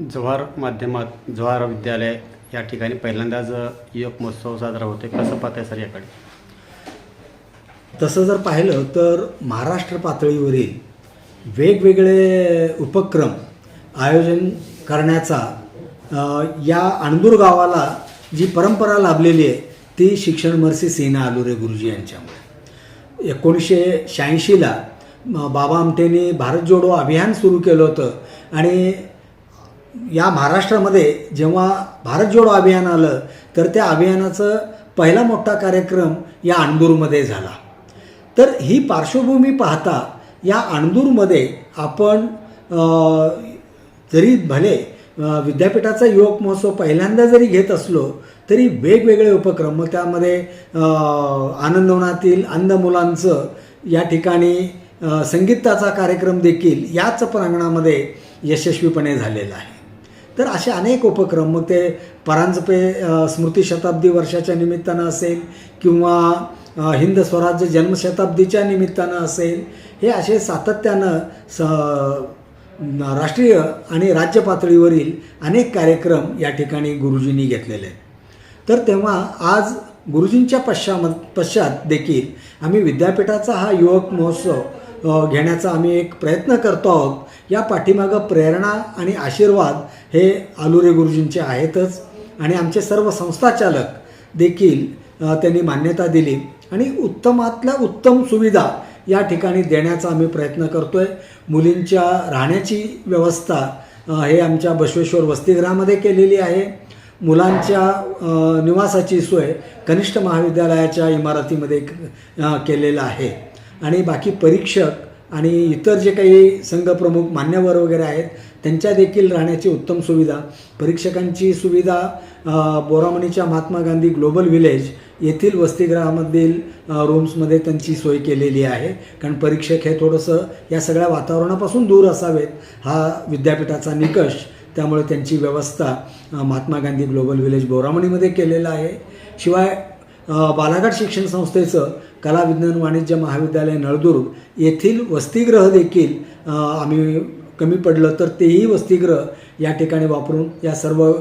जव्हार माध्यमात जव्हार विद्यालय या ठिकाणी पहिल्यांदाच युवक महोत्सव साजरा होते कसं पाहताय सर याकडे? तसं जर पाहिलं तर महाराष्ट्र पातळीवरील वेगवेगळे उपक्रम आयोजन करण्याचा या अणदूर गावाला जी परंपरा लाभलेली आहे ती शिक्षण मर्सी सिन्हा आलुरे गुरुजी यांच्यामुळे. एकोणीसशे शहाऐंशीला बाबा आमटेंनी भारत जोडो अभियान सुरू केलं होतं आणि या महाराष्ट्रामध्ये जेव्हा भारत जोडो अभियान आलं तर त्या अभियानाचं पहिला मोठा कार्यक्रम या अणदूरमध्ये झाला. तर ही पार्श्वभूमी पाहता या अणदूरमध्ये आपण जरी भले विद्यापीठाचा युवक महोत्सव पहिल्यांदा जरी घेत असलो तरी वेगवेगळे उपक्रम मग त्यामध्ये आनंदवनातील अंध मुलांचं या ठिकाणी संगीताचा कार्यक्रम देखील याच प्रांगणामध्ये यशस्वीपणे झालेला आहे. तर असे अनेक उपक्रम मग ते परांजपे स्मृती शताब्दी वर्षाच्या निमित्तानं असेल किंवा हिंद स्वराज्य जन्मशताब्दीच्या निमित्तानं असेल हे असे सातत्यानं स राष्ट्रीय आणि राज्य पातळीवरील अनेक कार्यक्रम या ठिकाणी गुरुजींनी घेतलेले आहेत. तर तेव्हा आज गुरुजींच्या पश्चाम पश्चात देखील आम्ही विद्यापीठाचा हा युवक महोत्सव घेण्याचा आम्ही एक प्रयत्न करतो आहोत. या पाठीमागं प्रेरणा आणि आशीर्वाद हे आलुरे गुरुजींचे आहेतच आणि आमचे सर्व संस्थाचालक देखील त्यांनी मान्यता दिली आणि उत्तमातल्या उत्तम सुविधा या ठिकाणी देण्याचा आम्ही प्रयत्न करतो आहे मुलींच्या राहण्याची व्यवस्था हे आमच्या बसवेश्वर वसतिगृहामध्ये केलेली आहे. मुलांच्या निवासाची सोय कनिष्ठ महाविद्यालयाच्या इमारतीमध्ये केलेलं आहे. आणि बाकी परीक्षक आणि इतर जे काही संघप्रमुख मान्यवर वगैरे आहेत त्यांच्या देखील राहण्याची उत्तम सुविधा. परीक्षकांची सुविधा बोरामणीच्या महात्मा गांधी ग्लोबल विलेज येथील वसतिगृहामधील रूम्समध्ये त्यांची सोय केलेली आहे. कारण परीक्षक हे थोडंसं या सगळ्या वातावरणापासून दूर असावेत हा विद्यापीठाचा निकष. त्यामुळे त्यांची व्यवस्था महात्मा गांधी ग्लोबल विलेज बोरामणीमध्ये केलेला आहे. शिवाय बालाघाट शिक्षण संस्थेचं कला विज्ञान वाणिज्य महाविद्यालय नळदुर्ग येथील वसतिगृह देखील आम्ही कमी पडलं तर तेही वसतिगृह या ठिकाणी वापरून या सर्व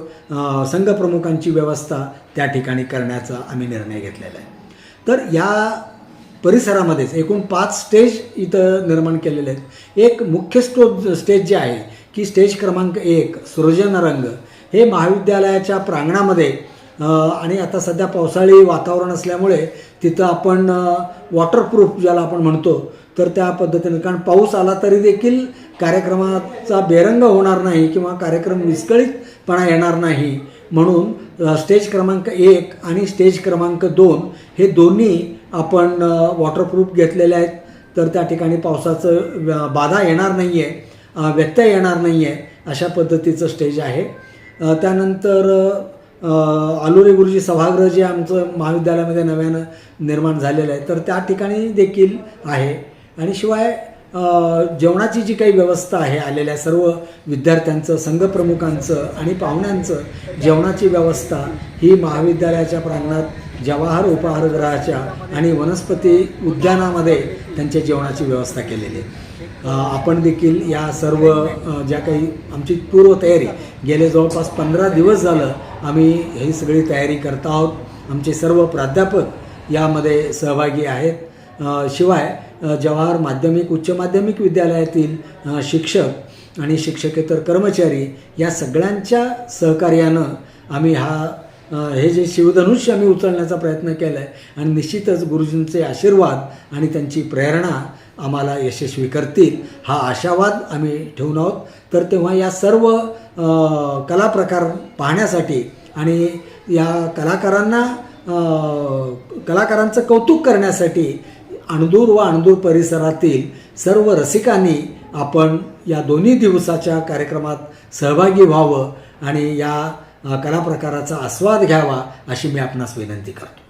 संघप्रमुखांची व्यवस्था त्या ठिकाणी करण्याचा आम्ही निर्णय घेतलेला आहे. तर या परिसरामध्येच एकूण पाच स्टेज इथं निर्माण केलेले आहेत. एक मुख्य स्टो स्टेज जे आहे की स्टेज क्रमांक एक सृजन रंग हे महाविद्यालयाच्या प्रांगणामध्ये आणि आता सध्या पावसाळी वातावरण असल्यामुळे तिथं आपण वॉटरप्रूफ ज्याला आपण म्हणतो तर त्या पद्धतीनं कारण पाऊस आला तरी देखील कार्यक्रमाचा बेरंग होणार नाही किंवा कार्यक्रम विस्कळीतपणा येणार नाही. म्हणून स्टेज क्रमांक एक आणि स्टेज क्रमांक दोन हे दोन्ही आपण वॉटरप्रूफ घेतलेले आहेत. तर त्या ठिकाणी पावसाचं व्य- बाधा येणार नाही आहे व्यत्यय येणार नाही आहे अशा पद्धतीचं स्टेज आहे. त्यानंतर आलुरे गुरुजी सभागृह जे आमचं महाविद्यालयामध्ये नव्यानं निर्माण झालेलं आहे. तर त्या ठिकाणी देखील आहे. आणि शिवाय जेवणाची जी काही व्यवस्था आहे आलेल्या सर्व विद्यार्थ्यांचं संघप्रमुखांचं आणि पाहुण्यांचं जेवणाची व्यवस्था ही महाविद्यालयाच्या प्रांगणात जवाहर उपाहारगृहाच्या आणि वनस्पती उद्यानामध्ये त्यांच्या जेवणाची व्यवस्था केलेली आहे. आपण देखील या सर्व ज्या काही आमची पूर्वतयारी गेले जवळपास पंधरा दिवस झालं आम्ही ही सगळी तयारी करत आहोत. आमचे सर्व प्राध्यापक यामध्ये सहभागी आहेत. शिवाय जवाहर माध्यमिक उच्च माध्यमिक विद्यालयातील शिक्षक आणि शिक्षकेतर कर्मचारी या सगळ्यांच्या सहकार्यानं आम्ही हा हे जे शिवधनुष्य आम्ही उचलण्याचा प्रयत्न केला आहे आणि निश्चितच गुरुजींचे आशीर्वाद आणि त्यांची प्रेरणा आम्हाला यशस्वी करतील हा आशावाद आम्ही ठेवून आहोत. तर तेव्हा या सर्व कला प्रकार पाहण्यासाठी आणि या कलाकारांना कलाकारांचं कौतुक करण्यासाठी अणदूर व अणदूर परिसरातील सर्व रसिकांनी आपण या दोन्ही दिवसाच्या कार्यक्रमात सहभागी व्हावं आणि या कलाप्रकाराचा कला प्रकाराचा आस्वाद घ्यावा अशी मी आपणास विनंती करतो.